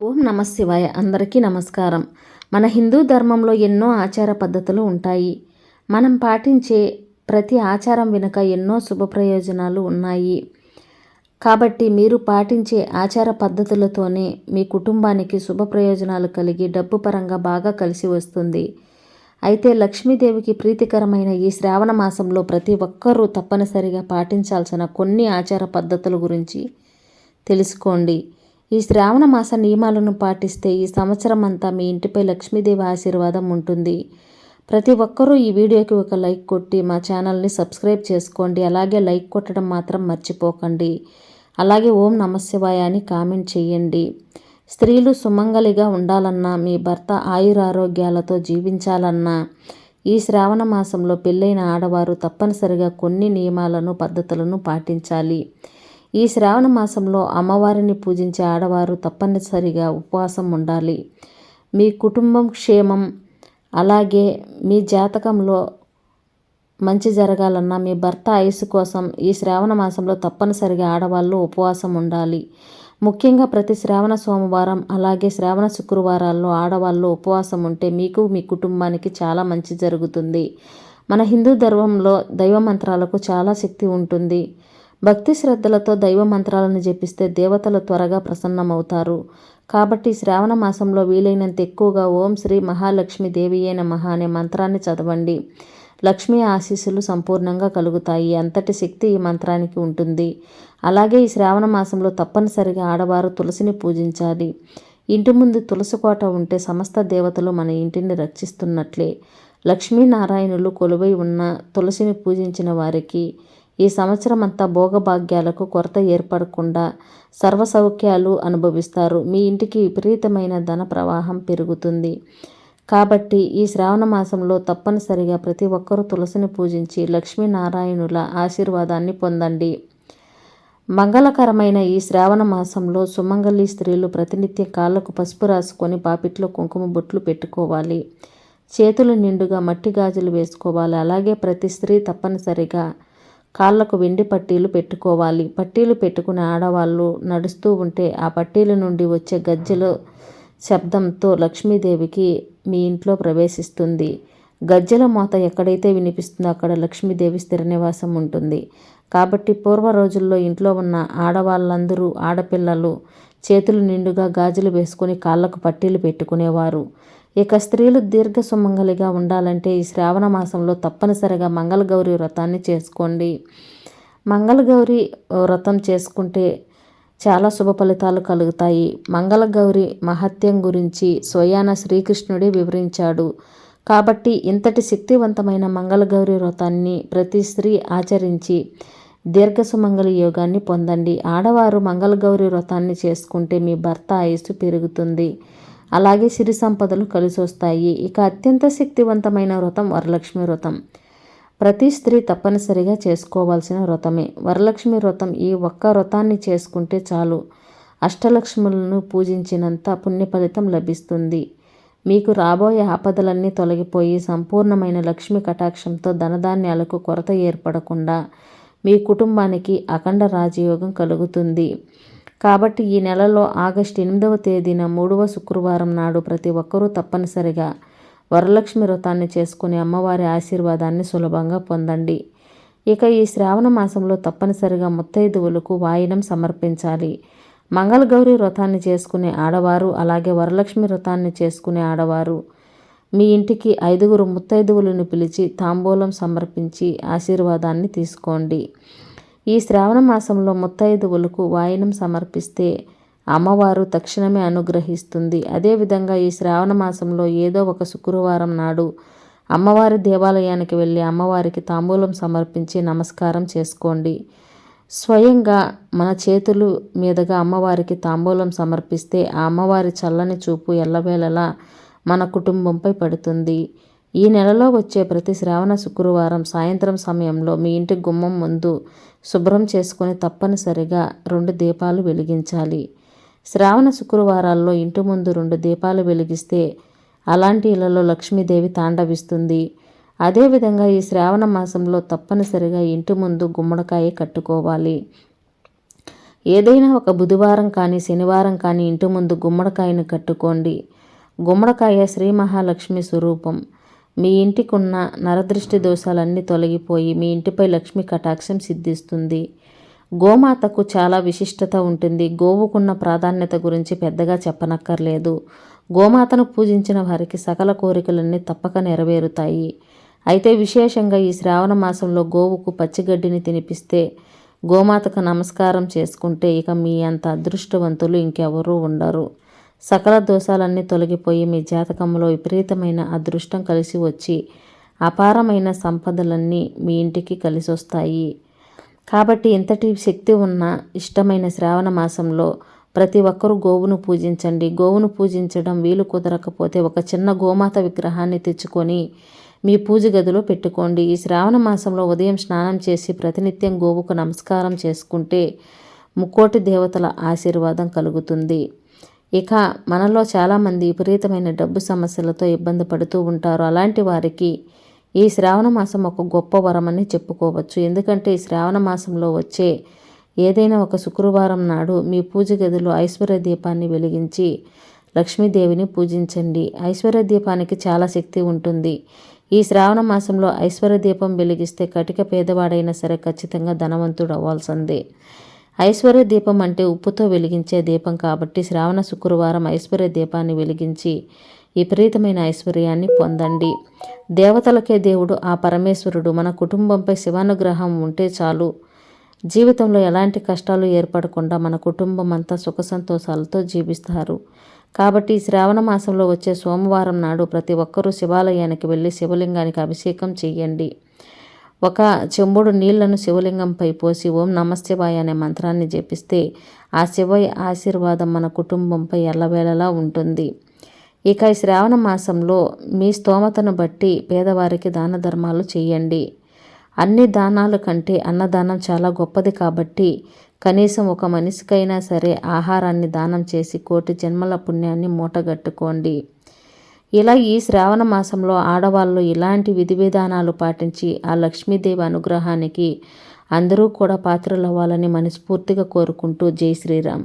ఓం నమ శివాయ. అందరికీ నమస్కారం. మన హిందూ ధర్మంలో ఎన్నో ఆచార పద్ధతులు ఉంటాయి. మనం పాటించే ప్రతి ఆచారం వెనుక ఎన్నో శుభ ప్రయోజనాలు ఉన్నాయి. కాబట్టి మీరు పాటించే ఆచార పద్ధతులతోనే మీ కుటుంబానికి శుభ ప్రయోజనాలు కలిగి డబ్బు పరంగా బాగా కలిసి వస్తుంది. అయితే లక్ష్మీదేవికి ప్రీతికరమైన ఈ శ్రావణ మాసంలో ప్రతి ఒక్కరూ తప్పనిసరిగా పాటించాల్సిన కొన్ని ఆచార పద్ధతుల గురించి తెలుసుకోండి. ఈ శ్రావణ మాస నియమాలను పాటిస్తే ఈ సంవత్సరం అంతా మీ ఇంటిపై లక్ష్మీదేవి ఆశీర్వాదం ఉంటుంది. ప్రతి ఒక్కరూ ఈ వీడియోకి ఒక లైక్ కొట్టి మా ఛానల్ని సబ్స్క్రైబ్ చేసుకోండి. అలాగే లైక్ కొట్టడం మాత్రం మర్చిపోకండి. అలాగే ఓం నమశివాయ అని కామెంట్ చేయండి. స్త్రీలు సుమంగలిగా ఉండాలన్నా మీ భర్త ఆయురారోగ్యాలతో జీవించాలన్నా ఈ శ్రావణ మాసంలో పెళ్ళైన ఆడవారు తప్పనిసరిగా కొన్ని నియమాలను పద్ధతులను పాటించాలి. ఈ శ్రావణ మాసంలో అమ్మవారిని పూజించే ఆడవారు తప్పనిసరిగా ఉపవాసం ఉండాలి. మీ కుటుంబం క్షేమం అలాగే మీ జాతకంలో మంచి జరగాలన్నా మీ భర్త ఆయుసు కోసం ఈ శ్రావణ మాసంలో తప్పనిసరిగా ఆడవాళ్ళు ఉపవాసం ఉండాలి. ముఖ్యంగా ప్రతి శ్రావణ సోమవారం అలాగే శ్రావణ శుక్రవారాల్లో ఆడవాళ్ళు ఉపవాసం ఉంటే మీకు మీ కుటుంబానికి చాలా మంచి జరుగుతుంది. మన హిందూ ధర్మంలో దైవ మంత్రాలకు చాలా శక్తి ఉంటుంది. భక్తి శ్రద్ధలతో దైవ మంత్రాలను జపిస్తే దేవతలు త్వరగా ప్రసన్నమవుతారు. కాబట్టి శ్రావణ మాసంలో వీలైనంత ఎక్కువగా ఓం శ్రీ మహాలక్ష్మి దేవియే నమః అనే మంత్రాన్ని చదవండి. లక్ష్మీ ఆశీస్సులు సంపూర్ణంగా కలుగుతాయి. అంతటి శక్తి ఈ మంత్రానికి ఉంటుంది. అలాగే ఈ శ్రావణ మాసంలో తప్పనిసరిగా ఆడవారు తులసిని పూజించాలి. ఇంటి ముందు తులసి కోట ఉంటే సమస్త దేవతలు మన ఇంటిని రక్షిస్తున్నట్లే. లక్ష్మీనారాయణులు కొలువై ఉన్న తులసిని పూజించిన వారికి ఈ సంవత్సరం అంతా భోగభాగ్యాలకు కొరత ఏర్పడకుండా సర్వసౌఖ్యాలు అనుభవిస్తారు. మీ ఇంటికి విపరీతమైన ధన ప్రవాహం పెరుగుతుంది. కాబట్టి ఈ శ్రావణ మాసంలో తప్పనిసరిగా ప్రతి ఒక్కరూ తులసిని పూజించి లక్ష్మీనారాయణుల ఆశీర్వాదాన్ని పొందండి. మంగళకరమైన ఈ శ్రావణ మాసంలో సుమంగళి స్త్రీలు ప్రతినిత్యం కాళ్ళకు పసుపు రాసుకొని పాపిట్లో కుంకుమ బొట్లు పెట్టుకోవాలి. చేతులు నిండుగా మట్టి గాజులు వేసుకోవాలి. అలాగే ప్రతి స్త్రీ తప్పనిసరిగా కాళ్ళకు వెండి పట్టీలు పెట్టుకోవాలి. పట్టీలు పెట్టుకునే ఆడవాళ్ళు నడుస్తూ ఉంటే ఆ పట్టీల నుండి వచ్చే గజ్జెల శబ్దంతో లక్ష్మీదేవికి మీ ఇంట్లో ప్రవేశిస్తుంది. గజ్జెల మోత ఎక్కడైతే వినిపిస్తుందో అక్కడ లక్ష్మీదేవి స్థిర నివాసం ఉంటుంది. కాబట్టి పూర్వ రోజుల్లో ఇంట్లో ఉన్న ఆడవాళ్ళందరూ ఆడపిల్లలు చేతులు నిండుగా గాజులు వేసుకొని కాళ్ళకు పట్టీలు పెట్టుకునేవారు. ఇక స్త్రీలు దీర్ఘ సుమంగలిగా ఉండాలంటే ఈ శ్రావణ మాసంలో తప్పనిసరిగా మంగళగౌరి వ్రతాన్ని చేసుకోండి. మంగళగౌరి వ్రతం చేసుకుంటే చాలా శుభ ఫలితాలు కలుగుతాయి. మంగళగౌరి మహత్యం గురించి స్వయాన శ్రీకృష్ణుడే వివరించాడు. కాబట్టి ఇంతటి శక్తివంతమైన మంగళగౌరి వ్రతాన్ని ప్రతి స్త్రీ ఆచరించి దీర్ఘ సుమంగళి యోగాన్ని పొందండి. ఆడవారు మంగళగౌరి వ్రతాన్ని చేసుకుంటే మీ భర్త ఆయుస్సు పెరుగుతుంది. అలాగే సిరి సంపదలు కలిసి వస్తాయి ఇక అత్యంత శక్తివంతమైన వ్రతం వరలక్ష్మి వ్రతం. ప్రతి స్త్రీ తప్పనిసరిగా చేసుకోవాల్సిన వ్రతమే. వరలక్ష్మి వ్రతం ఈ ఒక్క వ్రతాన్ని చేసుకుంటే చాలు. అష్టలక్ష్ములను పూజించినంత పుణ్య ఫలితం లభిస్తుంది. మీకు రాబోయే ఆపదలన్నీ తొలగిపోయి సంపూర్ణమైన లక్ష్మి కటాక్షంతో ధనధాన్యాలకు కొరత ఏర్పడకుండా మీ కుటుంబానికి అఖండ రాజయోగం కలుగుతుంది. కాబట్టి ఈ నెలలో ఆగస్టు ఎనిమిదవ తేదీన మూడవ శుక్రవారం నాడు ప్రతి ఒక్కరూ తప్పనిసరిగా వరలక్ష్మి వ్రతాన్ని చేసుకుని అమ్మవారి ఆశీర్వాదాన్ని సులభంగా పొందండి. ఇక ఈ శ్రావణ మాసంలో తప్పనిసరిగా ముత్తైదువులకు వాయినం సమర్పించాలి. మంగళగౌరి వ్రతాన్ని చేసుకునే ఆడవారు అలాగే వరలక్ష్మి వ్రతాన్ని చేసుకునే ఆడవారు మీ ఇంటికి ఐదుగురు ముత్తైదువులను పిలిచి తాంబూలం సమర్పించి ఆశీర్వాదాన్ని తీసుకోండి. ఈ శ్రావణ మాసంలో ముత్తైదువులకు వాయనం సమర్పిస్తే అమ్మవారు తక్షణమే అనుగ్రహిస్తుంది. అదేవిధంగా ఈ శ్రావణ మాసంలో ఏదో ఒక శుక్రవారం నాడు అమ్మవారి దేవాలయానికి వెళ్ళి అమ్మవారికి తాంబూలం సమర్పించి నమస్కారం చేసుకోండి. స్వయంగా మన చేతులు మీదుగా అమ్మవారికి తాంబూలం సమర్పిస్తే ఆ అమ్మవారి చల్లని చూపు ఎల్లవేళలా మన కుటుంబంపై పడుతుంది. ఈ నెలలో వచ్చే ప్రతి శ్రావణ శుక్రవారం సాయంత్రం సమయంలో మీ ఇంటి గుమ్మం ముందు శుభ్రం చేసుకొని తప్పనిసరిగా రెండు దీపాలు వెలిగించాలి. శ్రావణ శుక్రవారాల్లో ఇంటి ముందు రెండు దీపాలు వెలిగిస్తే అలాంటి ఇళ్ళలో లక్ష్మీదేవి తాండవిస్తుంది. అదేవిధంగా ఈ శ్రావణ మాసంలో తప్పనిసరిగా ఇంటి ముందు గుమ్మడికాయ కట్టుకోవాలి. ఏదైనా ఒక బుధవారం కానీ శనివారం కానీ ఇంటి ముందు గుమ్మడికాయను కట్టుకోండి. గుమ్మడికాయ శ్రీ మహాలక్ష్మి స్వరూపం. మీ ఇంటికున్న నరదృష్టి దోషాలన్నీ తొలగిపోయి మీ ఇంటిపై లక్ష్మి కటాక్షం సిద్ధిస్తుంది. గోమాతకు చాలా విశిష్టత ఉంటుంది. గోవుకున్న ప్రాధాన్యత గురించి పెద్దగా చెప్పనక్కర్లేదు. గోమాతను పూజించిన వారికి సకల కోరికలన్నీ తప్పక నెరవేరుతాయి. అయితే విశేషంగా ఈ శ్రావణ మాసంలో గోవుకు పచ్చిగడ్డిని తినిపిస్తే గోమాతకు నమస్కారం చేసుకుంటే ఇక మీ అంత అదృష్టవంతులు ఇంకెవరూ ఉండరు. సకల దోషాలన్నీ తొలగిపోయి మీ జాతకంలో విపరీతమైన అదృష్టం కలిసి వచ్చి అపారమైన సంపదలన్నీ మీ ఇంటికి కలిసి వస్తాయి కాబట్టి ఇంతటి శక్తి ఉన్న ఇష్టమైన శ్రావణ మాసంలో ప్రతి ఒక్కరూ గోవును పూజించండి. గోవును పూజించడం వీలు కుదరకపోతే ఒక చిన్న గోమాత విగ్రహాన్ని తెచ్చుకొని మీ పూజ గదిలో పెట్టుకోండి. ఈ శ్రావణ మాసంలో ఉదయం స్నానం చేసి ప్రతినిత్యం గోవుకు నమస్కారం చేసుకుంటే ముక్కోటి దేవతల ఆశీర్వాదం కలుగుతుంది. ఇక మనలో చాలామంది విపరీతమైన డబ్బు సమస్యలతో ఇబ్బంది పడుతూ ఉంటారు. అలాంటి వారికి ఈ శ్రావణ మాసం ఒక గొప్ప వరమని చెప్పుకోవచ్చు. ఎందుకంటే ఈ శ్రావణ మాసంలో వచ్చే ఏదైనా ఒక శుక్రవారం నాడు మీ పూజ గదిలో ఐశ్వర్య దీపాన్ని వెలిగించి లక్ష్మీదేవిని పూజించండి. ఐశ్వర్య దీపానికి చాలా శక్తి ఉంటుంది. ఈ శ్రావణ మాసంలో ఐశ్వర్య దీపం వెలిగిస్తే కటిక పేదవాడైనా సరే ఖచ్చితంగా ధనవంతుడు అవ్వాల్సిందే. ఐశ్వర్య దీపం అంటే ఉప్పుతో వెలిగించే దీపం కాబట్టి శ్రావణ శుక్రవారం ఐశ్వర్య దీపాన్ని వెలిగించి విపరీతమైన ఐశ్వర్యాన్ని పొందండి. దేవతలకే దేవుడు ఆ పరమేశ్వరుడు మన కుటుంబంపై శివానుగ్రహం ఉంటే చాలు. జీవితంలో ఎలాంటి కష్టాలు ఏర్పడకుండా మన కుటుంబం అంతా సుఖ సంతోషాలతో జీవిస్తారు. కాబట్టి శ్రావణ మాసంలో వచ్చే సోమవారం నాడు ప్రతి ఒక్కరూ శివాలయానికి వెళ్ళి శివలింగానికి అభిషేకం చేయండి. ఒక చెంబుడు నీళ్ళను శివలింగంపై పోసి ఓం నమశివాయ అనే మంత్రాన్ని జపిస్తే ఆ శివ ఆశీర్వాదం మన కుటుంబంపై ఎల్లవేళలా ఉంటుంది. ఇక ఈ శ్రావణ మాసంలో మీ స్తోమతను బట్టి పేదవారికి దాన ధర్మాలు చేయండి. అన్ని దానాల కంటే అన్నదానం చాలా గొప్పది కాబట్టి కనీసం ఒక మనిషికైనా సరే ఆహారాన్ని దానం చేసి కోటి జన్మల పుణ్యాన్ని మూటగట్టుకోండి. ఇలా ఈ శ్రావణ మాసంలో ఆడవాళ్ళు ఇలాంటి విధి విధానాలు పాటించి ఆ లక్ష్మీదేవి అనుగ్రహానికి అందరూ కూడా పాత్రలు అవ్వాలని మనస్ఫూర్తిగా కోరుకుంటూ జై శ్రీరామ్.